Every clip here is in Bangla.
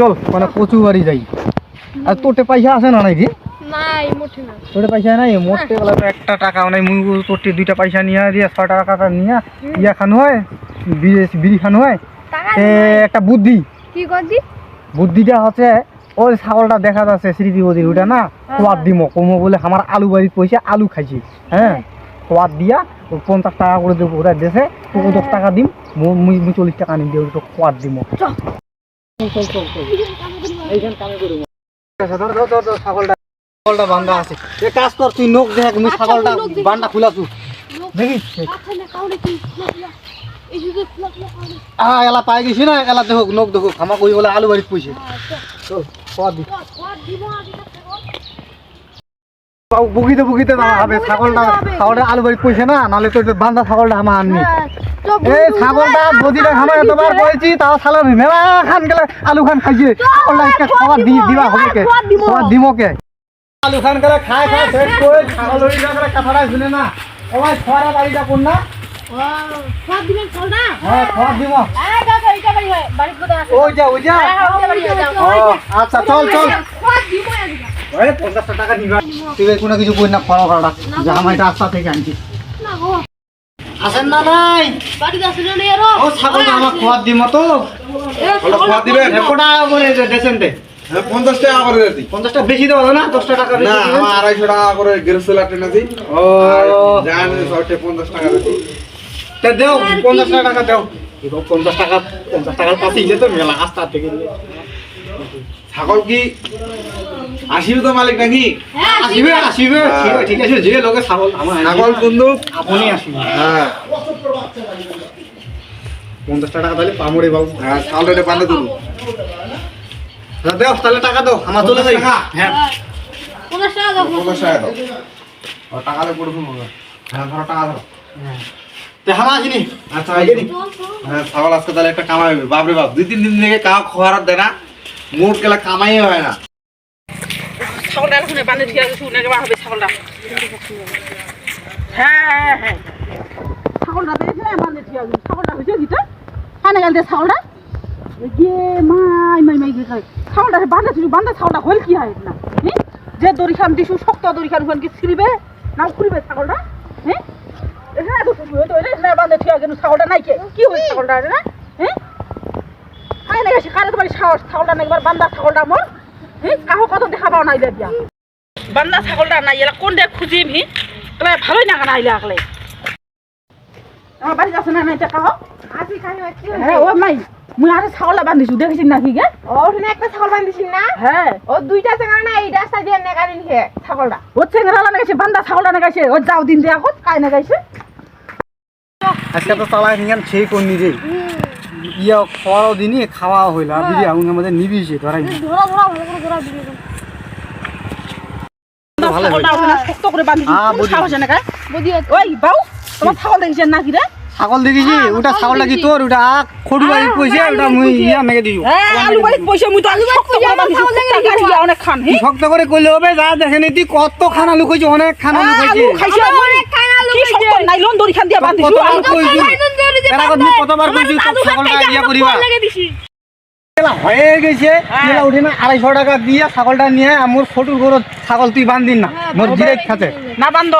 চল মানে কচু বাড়ি যাই। আর তোটে পয়সা আছে না নাকি নাই মোটে না। তোটে পয়সা নাই? মোটে বেলা তো একটা টাকা নাই। মুই তোরটি দুইটা পয়সা নিয়ে দিয়ে ছ টাকা নিয়ে ইয়া খানো হয় বিড়ি বিড়ি খানো হয়। সে একটা বুদ্ধি। কি করদি বুদ্ধিটা হচ্ছে ওই ছাগলটা দেখা যাচ্ছে না খোয়াদ দিমো। কমো বলে আমার আলু বাড়ির পয়সা আলু খাইছি। হ্যাঁ খোয়াদ দিয়া পঞ্চাশ টাকা করে দেবো ওটা দেশে দশ টাকা দিম মুই চল্লিশ টাকা নিম দিয়ে ওটা দিমো। ছাগলটা দেখ আচ্ছা এলা পাই গেছি না এলা দেখুক নোক দেখুক আমার কই বলে আলু আগে বাবু বুকিতে বুকিতে হবে ছাগলটা। ছাগলটা আলু বাড়ি পয়সা না নাহলে তো বান্ধা ছাগলটা আমার আননি হ্যাঁ এই ছাগলটা বদিটা খামার এতবার করেছি তাও ছাগল মেলা খান গেলে আলু খান খাইছে। খাবার দি দিবা হবে কে খাবার দিব। কে? আলু খান গেলে খায় খায় শেষ করে ছাগল হয়ে গেলে কথাটা শুনে না। ওই বাড়িটা কোন না? হ্যাঁ হয় আছে? ওই হ্যাঁ হয় ও আচ্ছা চল চল। টাকা নিবা। তুই কোনো কিছু কই না যা আমার এটা রাস্তা থেকে আনছি। না গো আসেন না নাই? বাড়িতে আছে না এরো ও ছাগলটা আমার খোয়ার দিব তো। ওটা খোয়া দিবেন? একটা করে দেশেন দে হ্যাঁ পঞ্চাশ টাকা করে দিতি পঞ্চাশটা বেশি দেওয়া না? দশটা টাকা না আমার আড়াইশো টাকা করে গেরসেলা টেনেছি ও। জান শর্টে পঞ্চাশ টাকা দিতি তা দেও পঞ্চাশ টাকা দেও। এবার পঞ্চাশ টাকা পঞ্চাশ টাকার পাশে ইলে তো মেলা আস্তা থেকে। ছাগল কি আসিবে তো মালিক নাকি? হ্যাঁ আসিবে। আসিবে ঠিক আছে, যে লোকে ছাগল আমার ছাগল আপনি আসিবে হ্যাঁ। পঞ্চাশ টাকা তাহলে পামড়ে বাবু। হ্যাঁ ছাগল এটা তুলু দেও তাহলে টাকা দাও। আমার চলে যাই। হ্যাঁ। পঞ্চাশ টাকা দাও। পঞ্চাশ টাকা দাও। টাকা দিয়ে পড়ে হ্যাঁ ধরো টাকা ধরো আচ্ছা। হ্যাঁ ছাগল আজকে তাহলে একটা কামাই হবে। বাপরে বাপ দুই তিন দিন থেকে কাউ খোয়ার দেয় না। মোট গেলা কামাই হয় না। ছাগলটা শুনে আছে, শুনে কেমন হবে ছাগলটা। হ্যাঁ হ্যাঁ। হ্যাঁ দিয়ে গে মাই মাই মাই হল কি হয় না? যে দড়ি খান দিছু, শক্ত দড়ি খান কি ছিড়বে? না, খুলবে ছাগলটা? বান্ধে ছাগলটা নাই কি? ছাগলটা হ্যাঁ কারে তোমার সাহস, ছাগলটা না একবার ছাগলটা মোর। হ্যাঁ কাহো কত দেখা পাও নাই দিয়া বান্দা ছাগলটা নাই এলা কোন দেখ খুঁজিম হি? তাহলে ভালোই না কেন আইলে আকলে আমার বাড়ি আছে না নাই এটা কাহ? খাই হচ্ছে হ্যাঁ ও মাই মুই আরে ছাগলটা বান্ধিছু দেখেছিস নাকি গে? ও ওখানে একটা ছাগল না? হ্যাঁ ও দুইটা চেঙ্গা না এই রাস্তা দিয়ে নেগারি নিয়ে ছাগলটা। ও চেঙ্গরা লাগাইছে বান্দা ছাগলটা লাগাইছে ও যাও দিন দিয়ে এখন কাই লাগাইছে আজকে তো তালা নিয়ান সেই কোন নিজে ইয়া খাওয়াও দিনই খাওয়া হইলা। বিড়ি আগুন আমাদের নিবিছে ধরাই ধরা ধরা ভালো করে ধরা দিয়ে ভালো শক্ত করে বান্ধিছু সাহস না গায় বদি ওই বাউ তোমার ছাগল দেখেছেন নাকি রে? ছাগল দেখিছি ওটা কি তোর ওটা খড়ু বাড়ি কইছে ওটা মুই ইয়া মেগে দিও হ্যাঁ আলু বাড়ি পয়সা মুই তো আলু শক্ত করে বান্ধিছু অনেক খান শক্ত করে কইলে হবে যা দেখে নি তুই কত খানা লুকাইছে অনেক খানা লুকাইছে আলু খাইছে অনেক খান আলু কি শক্ত নাইলন দড়ি খান দিয়া বান্ধিছু কতবার কইছি ছাগলটা ইয়া করিবা হয়ে গেছে। উঠে না আড়াইশো টাকা দিয়ে ছাগলটা নিয়ে আমার ফটোর ছাগল তুই বান্ধিন না মোর জিরে খাতে না বান্ধ।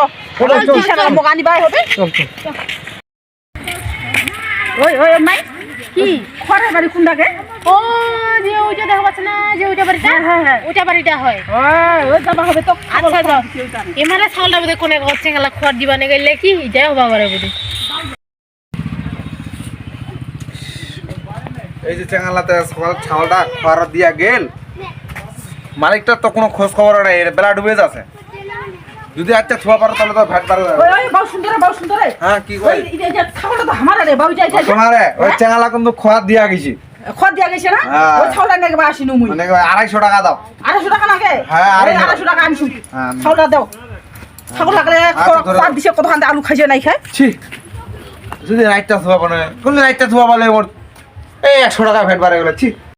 ওই ওই মাই কি? বাড়ি কোনটাকে ও যে ওইটা দেখা পাচ্ছে না যে ওইটা বাড়িটা হ্যাঁ হ্যাঁ ওইটা বাড়িটা হয়। ওই যাবা হবে তো আচ্ছা যাও। এমারে ছাগলটা বোধ কোনে হচ্ছে গেলা খড় দিবানে গেলে কি? যাই হবা বারে বোধ এই যে চেঙ্গালাতে সকাল ছাগলটা খোয়ার দিয়া গেল। মালিকটার তো কোনো খোঁজ খবর নাই এর বেলা ডুবে যাচ্ছে। যদি আচ্ছা ছোয়া পারো তাহলে তো ভ্যাট পারো বাউ সুন্দর বাউ সুন্দর। হ্যাঁ কি কই এই যে ছাগলটা তো আমার রে বাউ যাই যাই ওই চেঙ্গালা কিন্তু খোয়া দিয়া গেছি। খড় দিয়া গেছে না? হ্যাঁ। ওই ছাগলটা নাকি বা আসিনু মুই। মানে আড়াইশো টাকা দাও। আড়াইশো টাকা লাগে? হ্যাঁ, ওই আড়াইশো। আড়াইশো টাকা আনছু হ্যাঁ। দাও। ছাগল লাগলে আচ্ছা, দাও। দিছে কত আলু খাইছে নাই খায়? ছি। যদি রাইটটা থোয়া বানায় কোন রাইটটা বলে মোর এই একশো টাকা ফেট বাড়ে গেলে ছি।